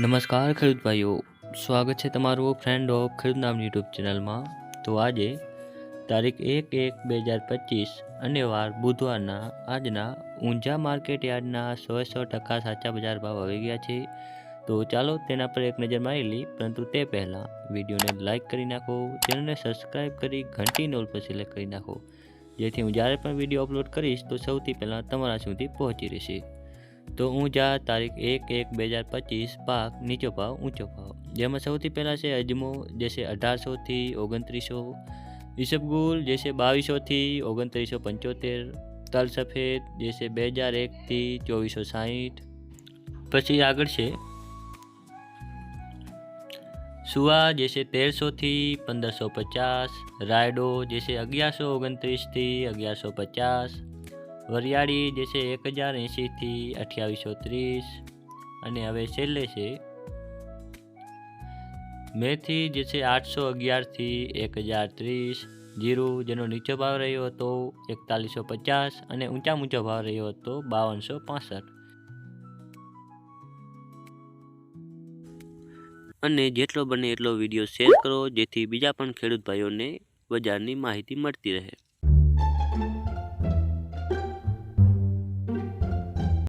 નમસ્કાર ખેડૂત ભાઈઓ, સ્વાગત છે તમારું ફ્રેન્ડ ઓફ ખેડૂત નામ યુટ્યુબ ચેનલમાં તો આજે તારીખ એક એક બે હજાર પચીસ અને વાર બુધવારના આજના ઊંઝા માર્કેટ યાર્ડના સો સો ટકા સાચા બજાર ભાવ આવી ગયા છે. તો ચાલો તેના પર એક નજર મારી લઈ પરંતુ તે પહેલાં વિડીયોને લાઇક કરી નાખો, ચેનલને સબસ્ક્રાઈબ કરી ઘંટી નોલ પર સિલેક્ટ કરી નાખો. જેથી હું જ્યારે પણ વીડિયો અપલોડ કરીશ, તો સૌથી પહેલાં તમારા સુધી પહોંચી રહેશે. તો ઊંઝા તારીખ એક એક બે હજાર પચીસ પાક નીચો ભાવ, ઊંચો ભાવ. જેમાં સૌથી પહેલાં છે અજમો, જે અઢારસોથી ઓગણત્રીસો. ઈસબગુલ જે બાવીસોથી ઓગણત્રીસો પંચોતેર. તલ સફેદ, જે છે બે હજાર એકથી ચોવીસો સાહીઠ. પછી આગળ છે સુવા, જે તેરસોથી પંદરસો પચાસ. રાયડો, જે છે અગિયારસો ઓગણત્રીસથી અગિયારસો પચાસ. વરિયાળી જે છે એક હજાર એંશીથી અઠ્યાવીસો ત્રીસ. અને હવે છેલ્લે છે, મેથી જે છે આઠસો અગિયારથી એક હજાર ત્રીસ. જીરું જેનો નીચો ભાવ રહ્યો હતો એકતાલીસો પચાસ અને ઊંચા ઊંચો ભાવ રહ્યો હતો બાવનસો પાસઠ. અને જેટલો બને એટલો વીડિયો શેર કરો, જેથી બીજા પણ ખેડૂત ભાઈઓને બજારની માહિતી મળતી રહે.